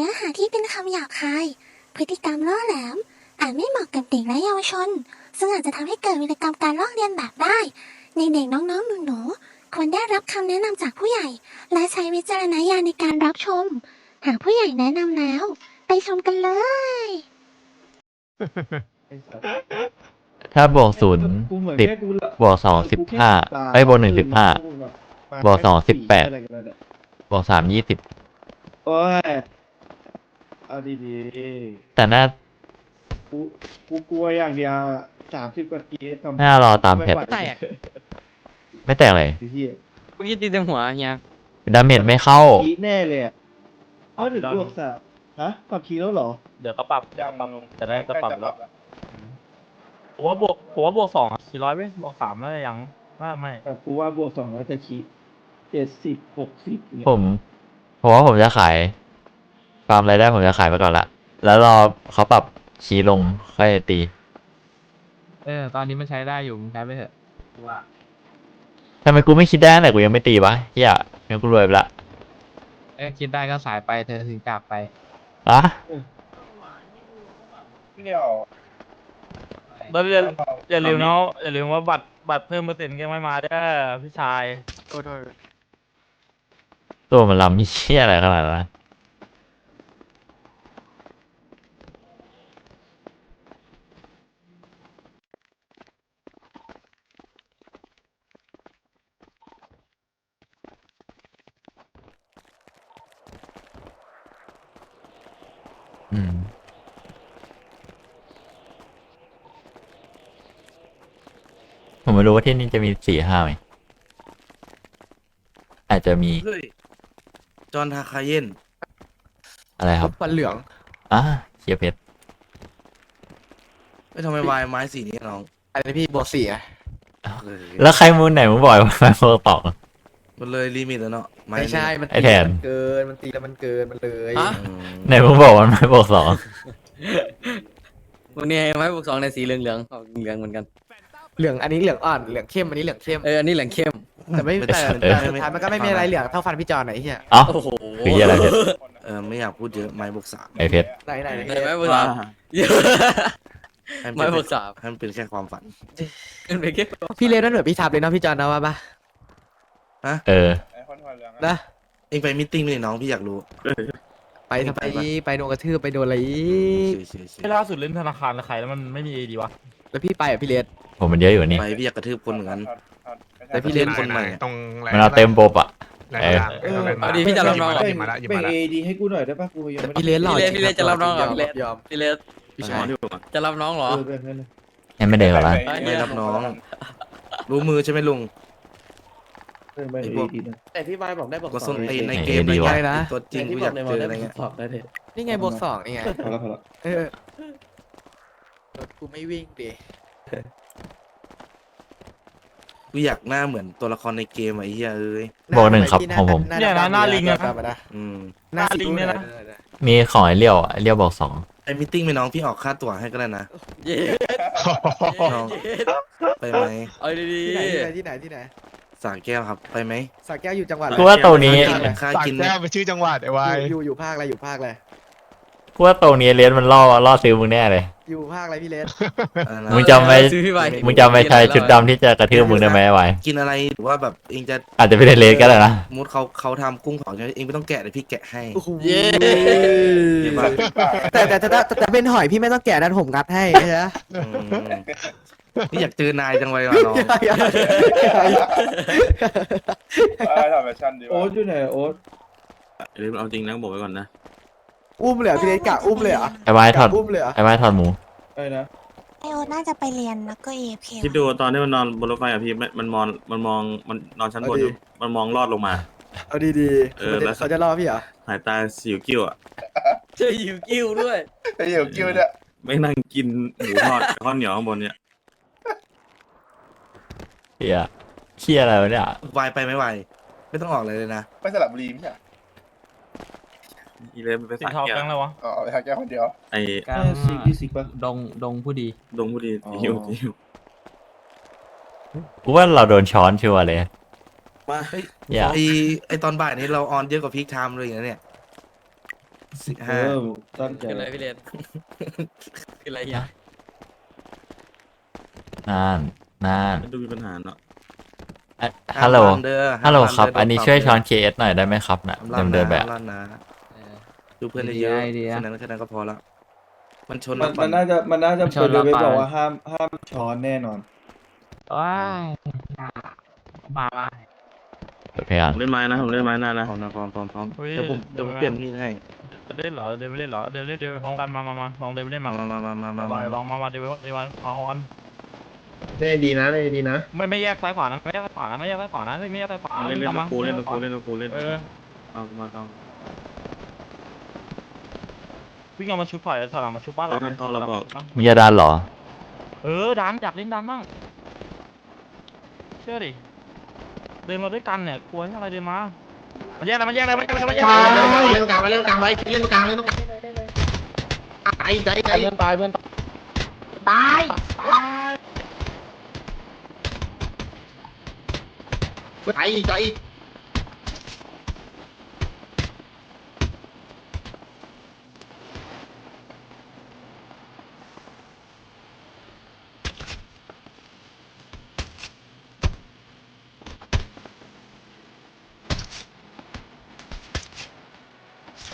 นื้อหาที่เป็นคำหยาบคาย พฤติกรรมล่อแหลม อาจไม่เหมาะกับเด็กและเยาวชน ซึ่งอาจจะทำให้เกิดวิกรรมการลอกเลียนแบบได้ ในเด็กน้องๆหนูๆควรได้รับคำแนะนำจากผู้ใหญ่ และใช้วิจารณญาณในการรับชม หากผู้ใหญ่แนะนำแล้ว ไปชมกันเลย ถ้าบวกศูนย์สิบบวกสองสิบห้าไอ้ยบวกหนึ่งสิบห้าบวกสองสิบแปดบวกสามยี่สิบโอ้ย เอาดีแต่น่าๆกูกูกลัวอย่างเดียวสามสิบกว่าทีทำน่ารอตามแพทไไหวแตกไม่แตกเลยพี่กูยิงตีเต็มหัวเฮียดาเมจไม่เข้าคีแน่เลยอะเอาถึงบวกสามฮะปรับคีแล้วเหรอเดี๋ยวก็ปรับเดี๋ยวก็ปรับจะได้ก็ปรับแล้วผมว่าบวกผมว่าบวกสองสี่ร้อยไหมบวกสามแล้วยังว่าไม่แต่กูว่าบวกสองแล้วจะคีเจ็ดสิบหกสิบเนี่ยผมผมว่าผมจะขาย ฟาร์มรายได้ผมจะขายไปก่อนละ แล้วรอเขาปรับคีย์ลงค่อยตี เออ ตอนนี้มันใช้ได้อยู่มึงใช้ไปเถอะทำไมกูไม่คิดได้ตั้งแต่กูยังไม่ตีวะเฮียงั้นกูรวยไปละเออคิดได้ก็สายไปเธอถึงจากไป อะแล้วอย่าอย่าลืมนะอย่าลืมว่าบัตรบัตรเพิ่มเปอร์เซ็นต์ก็ไม่มาเด้อพี่ชาย ตัวมันลำมีเชี่ยอะไรขนาดนั้นวะอืม ผมไม่ รู้ว่าที่นี่จะมีสี่ห้าไหมอาจจะมีเฮ้ยจอห์นทาคาเยนอะไรครับฟันเหลืองอะเชียเพชรไม่ทำไมวายไม้สีนี้น้องอะไรพี่บวกสี่อะเออแล้วใครมูนไหนมึงบอกว่ามันโปรต่อมันเลยลิมิตแล้วเนาะไม้ไม่ใช่มันไอ้แทนเกินมันตีแล้วมันเกินมันเลยอืมไหนมึงบอกว่ามันไม่บอกสองวันนี้ไม้บวกสองในสีเหลืองเหลืองๆออกเหลืองเหมือนกัน เหลืองอันนี้เหลืองอ่อนเหลืองเข้มอันนี้เหลืองเข้มเอออันนี้เหลืองเข้มแต่ไม่แต่แต่สุดท้ายมันก็ไม่มีอะไรเหลืองเท่าฟันพี่จอนไหนเฮียเอ้า โอ้โหคือเหี้ยอะไรเพชรเออไม่อยากพูดเยอะไม้บวกสามไอเพชรไหนไหนไหนไม้บวกสามเยอะให้นไม้เป็นบวกสามให้มันเป็นแค่ความฝันขึ้นไปแค่พี่เลนนั่นเหมือนพี่ทับเลยเนาะพี่จอนนะว่าปะเออ นะเองไปมิทติ้งไปเลยน้องพี่อยากรู้ไปทำไมไปโดนกระทืบไปโดนอะไรอีกเฉยๆเฉยที่ล่าสุดเล่นธนาคารแล้วใครแล้วมันไม่มีเอดีวะแล้วพี่ไปอะพี่เลน ผมมันเยอะอยู่ๆนี่ ไปพี่อยากกระทืบคนเหมือนกัน แต่พี่เลนคนใหม่ตรงมันเอาเต็มโปบอะ แรงเอองานเออเอาดีพี่จะรับน้องเหรอหยิบมาละหยิบแบ่มางละเอดีให้กูหน่อยได้ปะกูยังแต่ไม่พี่เลนหล่อพี่เลนพี่เลนจะรับน้องเหรอพี่เลนยอมพี่เลสพี่ชายจะรับน้องเหรอ เออแบ่งให้เลยยังไม่เดินหรอละไม่รับน้อง รู้มือใช่ไหมลุง เออแบ่งไอ้เอพวกดีนะแต่พี่บอยบอกได้บอกก็สส้อนงตีนในไอ้เกมดีอะไรวะเงี้ยตัวจริงกูอยากเจออะไรเงี้ยนี่ไงบวกสองนี่ไงพอแล้วพอแล้วเออรถกูไม่วิ่งดิ กูอยากหน้าเหมือนตัวละครในเกมอะไอ้เหี้ยเอ้ยบอกหนึ่งครับของผม เนี่ยนะหน้าลิงอะกลับมานะอืมหน้าลิงเนี่ยนะ มีของไอเลี้ยวอะไอเลี้ยวบอกสองไอ้มิทติ้งไปน้องพี่ออกค่าตั๋วให้ก็ได้นะ เย้น้อง เย้ไปไหมเอาดีที่ไหนที่ไหนที่ไหนที่ไหนสาแก้วครับไปไหมสระแก้วอยู่จังหวัดอะไรกูว่าตรงนี้ ค่าสากกินแก้วเป็นชื่อจังหวัดไอ้วายอยู่อยู่ภาคอะไรอยู่ภาคอะไร กูว่าตรงนี้เลนมันล่อล่อซื้อมึงแน่เลย อยู่ภาคอะไรพี่เลนอะไรนะมึงจำไว้ ซื้อพี่ใบมึงจำไปชายชุดดำที่จะกระทืบมึงได้ไหมไอ้วายกินอะไรหรือว่าแบบเองจะอาจจะไม่ได้เลนก็ได้นะมุดเขาเขาทำกุ้งเผาใช่ไหมเองไม่ต้องแกะเดี๋ยวพี่แกะให้โอ้โหเย้เห็นปะแต่แต่แต่แต่แต่เป็นหอยพี่ไม่ต้องแกะนะผมงัดให้ใช่ไหมอืมนี่อยากเจอนายจังเลยว่ะน้องโอ๊ตอยู่ไหนโอ๊ตเดี๋ยวเอาจริงนะบอกไว้ก่อนนะ อุ้มเลยเหรอพี่เลนกะอุ้มเลยเหรอไอ้วายถอดกะอุ้มเลยเหรอไอ้วายถอดหมูอะไรนะไอโอน่าจะไปเรียนแล้วก็เอฟเคคิดดูตอนที่มันนอนบนรถไฟอะพี่มันมันมองมันมองมันนอนชั้นบนอยู่มันมองลอดลงมา เอาดีๆเออแล้ว เขาจะล่อพี่เหรอสายตาสิวกิ้วอะเจอหิวกิ้วด้วยไม่นั่งกินหมูทอดกับข้าวเหนียวข้างบนเนี่ยเฮียเคียอะไรวะเนี่ย วายไปไหม่วายไม่ต้องออกเลยเลยนะ ไปสระบุรีไม่ใช่ อีเลฟไปสีสายเทาแก้แก๊งวเลยวะ อ๋อไปทางแก้วคนเดียว ไอ้กลางห้าสิบยี่สิบป่ะดงดงผู้ดี ดงผู้ดีอ๋อ หิวหิวกูว่าเราโดนช้อนชัวร์เลย มาอย่าไอไอตอนบ่ายนี้เราออนเยอะกว่าพีคไทม์เลยอย่างเงี้ยเนี่ยสิเอห้าอตั้งใจคืออะไรพี่เลน คืออะไรอะนานนานมันดูมีปัญหาเนาะอะฮัลโหลเด้อฮัลโหลครับ เด้อันนี้ช่วยช้อนเคสหน่อยได้ไหมครับนะลั่เดิมเดินแบบลั่นนะ ดูเพื่อนได้เยอะไอเดียแค่นั้นแค่นั้นก็พอละมันชนมันแล้วมันน่าจะมันน่าจะมันชเป็นนเราเลยไปบอกว่าห้ามห้ามช้อนแน่นอน ว้ายมามาพยายามผมเล่นไม้นะผมเล่นไม้หน้านะพร้อมนะพร้อมพร้อมพร้อมเฮ้ยเดี๋ยวผมเดี๋ยวผมเปลี่ยนมีดให้จะเล่นเหรอเดินไม่เล่นเหรอเดินเล่นเดินพร้อมกันมามามาลองเดินไปเล่นมามามามามามามามาลองมามาเดินไปเดินมาเอาออนได้ดีนะได้ดีนะไม่ไม่แยกซ้ายขวานะไม่แยกซ้ายขวานะไม่แยกซ้ายขวานะไม่แยกซ้ายขวาเล่นเล่นอาตะมากูเล่นตะกูเล่นตะกูเล่นเออเอามาเอา วิ่งเอามาชุดปล่อยถอยหลังมาชุดบ้านเราเอาเราบอกมึงจะดันเหรอ เออดันอยากเล่นดันบ้างเชื่อดิเดินมาด้วยกันเนี่ยกลัวอะไรเดินมามันแยกอะไรมันแยกอะไรมันแยกอะไรมันแยกอะไรเล่นกลางเล่นกลางไว้เล่นกลางเล่นกลางไอ้ใจใจเพื่อนตายเพื่อนตายตายใจ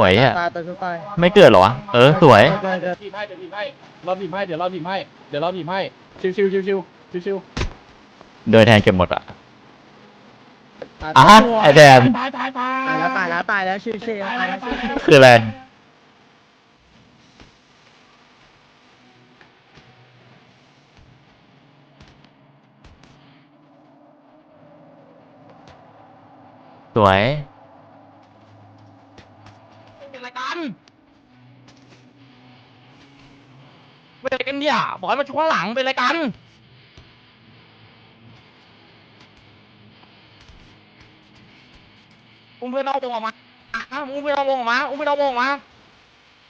วยอะตายตายตายไม่เกิดเหรอวะเออสวยเดี๋ยวทีมให้เดี๋ยวทีมให้เราทีมให้เดี๋ยวเราทีมให้เดี๋ยวเราทีมให้ชิวชิวชิวชิวชิวชิวโดยแทนเก็บหมดอะอะไอแดนตายตายตายตายแล้วตายแล้วตายแล้วชิวชิวตายแล้วตายแล้วคืออะไรสวย เป็นอะไรกันเนี่ยบอกให้มาช่วยหลังเป็นอะไรกัน อุ้มเพื่อนเอาวงออกมาอะอุ้มเพื่อนเอาวงออกมา อุ้มเพื่อนเอาวงออกมา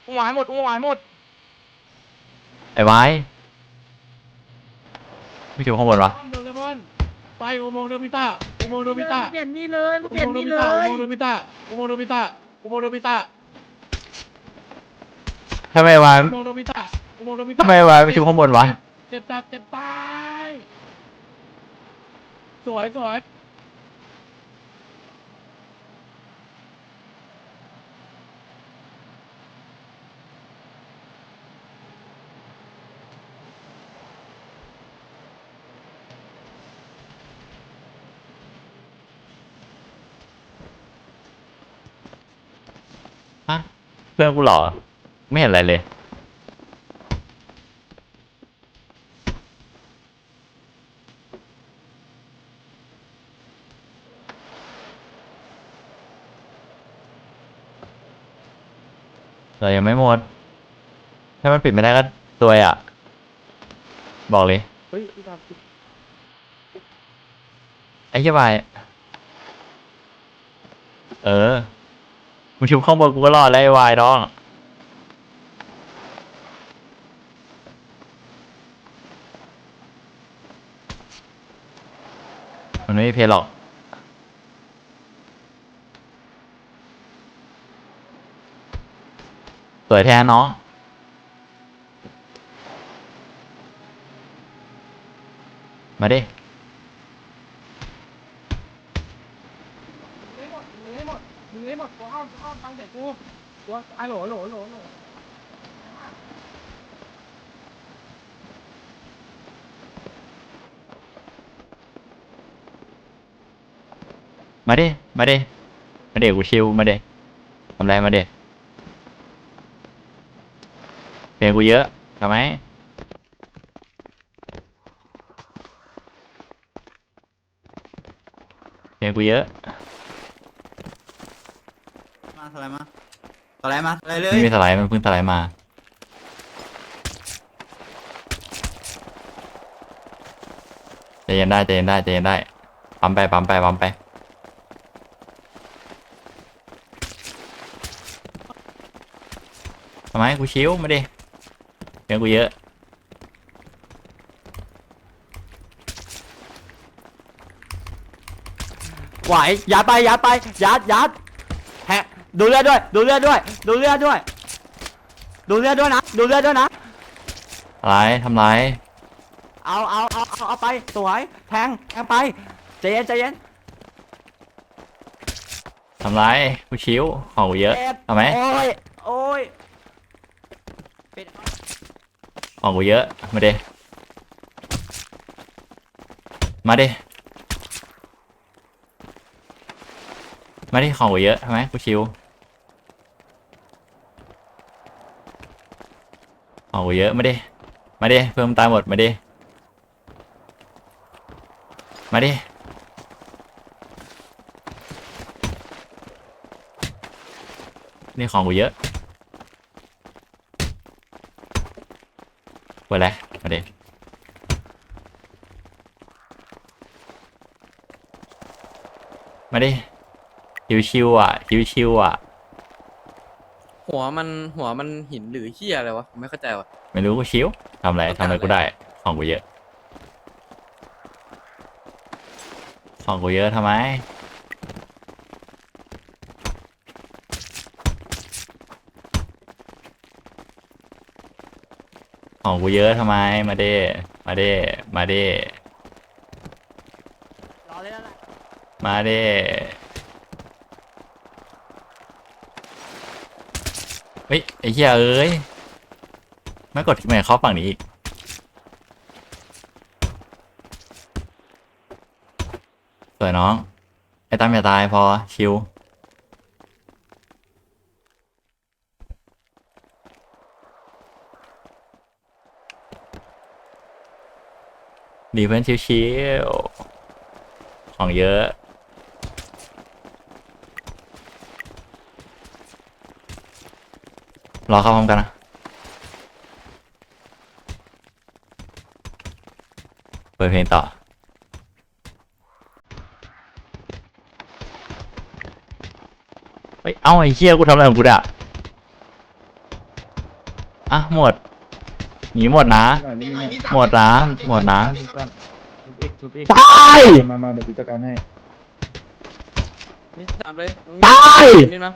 อุ้มหวายหมด อุ้มหวายหมด ไอ้ไว้ไม่ถึงข้างบนวะเดี๋ยวเลมอนไปอุโมงค์โดมิตะอุโมงค์โดมิตะเปลี่ยนนี่เลยเปลี่ยนนี่เลอุยโมงค์โดมิตะอุโมงค์โดมิตะอุโมงค์โดมิตะทำไมวะอุโมงค์โดมิตะอุ โมงค์โดมิตะทำไมวะไม่ถึงข้างบนวะเจ็บจัดเจ็บตายสวยสวยฮะเพื่อนกูเหรอ ไม่เห็นอะไรเลย เรายังไม่หมด ถ้ามันปิดไม่ได้ก็ตัวยอะ บอกเลย เฮ้ยพี่ตาไอ้เหี้ยบายเออมึงชุบข้างบนกูก็รอดแล้วไอ้วายน้อง มันไม่มีเพลหรอก สวยแท้น้องมาดิมือให้หมดมือให้หมดมือให้หมดตัวอ้อมตัวอ้อมฟังเด็กกูกูไอ้โหลโหลโหลโหลมาดิมาดิมาเด็กกูชิวมาเด็กทำไรมาเด็ก เพลงกูเยอะทำไหมเพลงกูเยอะมาอะไรมาอะไรมาอะไรเลยไม่มีสไลด์มันเพิ่งสไลด์มาใจเย็นได้ใจเย็นได้ใจเย็นได้ปั๊มไปปั๊มไปปั๊มไปทำไมกูชิวมาดิ เพียงกูเยอะ ไหวยัดไปยัดไปยัดยัดแฮะดูเลือดด้วย ดูเลือดด้วย ดูเลือดด้วย ดูเลือดด้วยนะ ดูเลือดด้วยนะ อะไรทำไรเอาเอาเอาเอาเอาไปสวยแทงแทงไปใจเย็นใจเย็นทำไรกูชิวของกูเยอะจ็บทำไหมโอ้ยโอ้ยข องกูเยอะ มาเดมาเดมาดิของกูเยอะทำไมกูชิวของกูเยอะมาดิมาดิเพิ่มตายหมดมาดิมาดินี่ของกูเยอะ เปิดแล้วมาดิมาดิชิวๆอะชิวๆอะ หัวมันหัวมันหินหรือเหี้ยอะไรวะผมไม่เข้าใจวะไม่รู้กูชิวทำอะไรทำอะไร กูได้ ของกูเยอะของกูเยอะทำไม ของกูเยอะทำไมมาเด้ มาเด้ มาเด้ รอเลยนะมาเด้เฮ้ยไอ้เหี้ยเอ้ยไม่กดที่ไหนเข้าฝั่งนี้อีกสวยน้อง ไอ้ตั้มอย่าตายพอ ชิว ดีเพื่อนชิวๆของเยอะรอเข้าพร้อมกันนะเปิดเพลงต่อเฮ้ยเอ้าไอ้เหี้ยกูทำอะไรของกูเนี่ยอะหมด หนีหมดนะหมดนะหมดนะทุบอีกทุบอีกตายมามาเดี๋ยวกูจัดการให้นี่ตามเลยตายนี่มา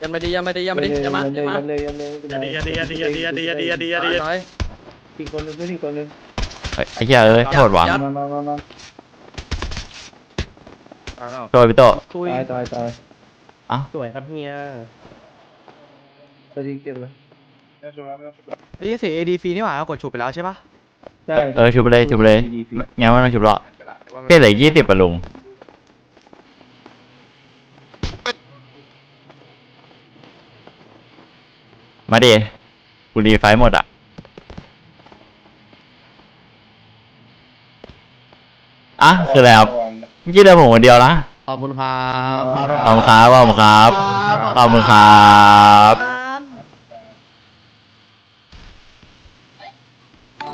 ยันมาดียันมาดียันมาดียันมายันมาเลยยันเลยอย่าดีอย่าดีอย่าดีอย่าดีอย่าดีอย่าดีอย่าดีอย่าดีน้อยอีกคนนึงเพื่อนอีกคนนึงเฮ้ยไอ้เหี้ยเอ้ยโทษหวังมามามามาโทษพี่โตตายตายตายเอ้าสวยครับเฮีย จะยิงเก็บเลยไอ้เสีย ADC นี่หว่าเรากดฉุบไปแล้วใช่ปะใช่เออชุบไปเลยชุบไปเลยงั้นไม่ต้องชุบหรอกเพี่เหลือยี่สิบปะลุงมาดิกูรีไฟล์หมดอะ อะ คืออะไรครับเมื่อกี้เดินผมคนเดียวนะขอบคุณครับขอบคุณครับขอบคุณครับขอบคุณครับ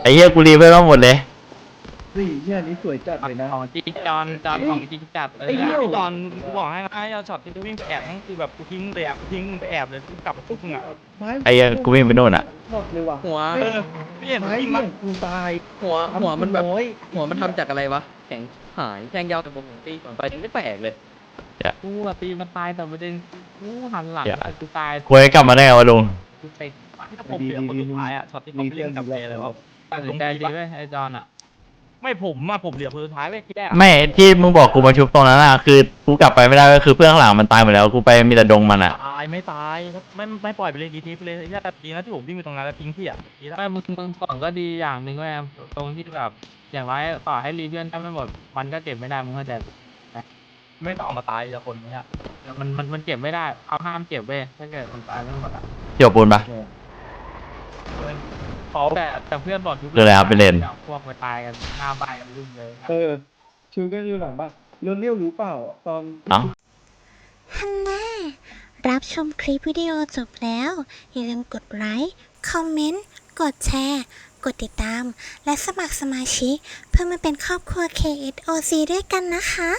ไอ้เหี้ยกูรีไฟล์มาหมดเลย นี่เฮียนี้สวยจัดเลยนะ ของจริงจอนจอนของจริงจัดเลยไอ้เหี้ยนะพี่ตอนกูบอกให้นะไอ้ช็อตที่กูวิ่งไปแอบนั่นคือแบบกูทิ้งเลยอะกูทิ้งมึงไปแอบเลยกูกลับปุ๊บมึงอะไอ้เหี้ยกูวิ่งไปโน่นอะ หมดเลยว่ะหัว เออพี่เห็นไม้วิ่งเนี่มายกูตายหัวหัวมันแบบ โอ้ยหัวมันทำจากอะไรวะ แข็งหายแทงยาวแต่ผมตีก่อนไปไม่แปลกเลย กูอะตีมันตายแต่ประเด็นกูหันหลังอย่าอะกูตายกูให้กลับมาได้ไงวะลุงกูติดถ้าผมเหลือคนสุดท้ายอะช็อตที่เขาไปเล่นกับเจเลยว่า ตัดสินใจดีเว้ยไอ้จอนอะไม่ผมอะผมเหลือคนสุดท้ายเลยที่แรกไม่ที่มึงบอกกูมาชุบตรงนั้นอะคือกูกลับไปไม่ได้ก็คือเพื่อนข้างหลังมันตายหมดแล้วกูไปมีแต่ดงมันอะ ตายไม่ตายไม่ไม่ปล่อยไปเลยดีทีไปเลยไอ้เหี้ยแต่ดีนะที่ผมวิ่งไปตรงนั้นแล้วทิ้งพี่อะดีแล้วไม่มึงมึงก่อนก็ดีอย่างหนึ่งเว้ยตรงที่แบบอย่างไรต่อให้รีเพื่อนถ้าไม่หมดมันก็เก็บไม่ได้มึงเข้าใจไม่ต้องเอามาตายแต่คนเนี้ยมันมันมันเก็บไม่ได้เขาห้ามเก็บเว้ยถ้าเกิดมันตายไม่หมดอะเกี่ยวปูนปะ เขาแต่แต่เพื่อนบอกทุกคืออะไรครับไปเล่น พวกไปตายกันหน้าบ้านกันรุ่งเลยเออชูก็อยู่หลังบ้านเรื่องเลี้ยวรู้เปล่า ตอน เอ้า ฮันน่ารับชมคลิปวิดีโอจบแล้ว อย่าลืมกดไลค์ คอมเมนต์ กดแชร์ กดติดตาม และสมัครสมาชิก เพื่อมาเป็นครอบครัว KSOC ด้วยกันนะคะ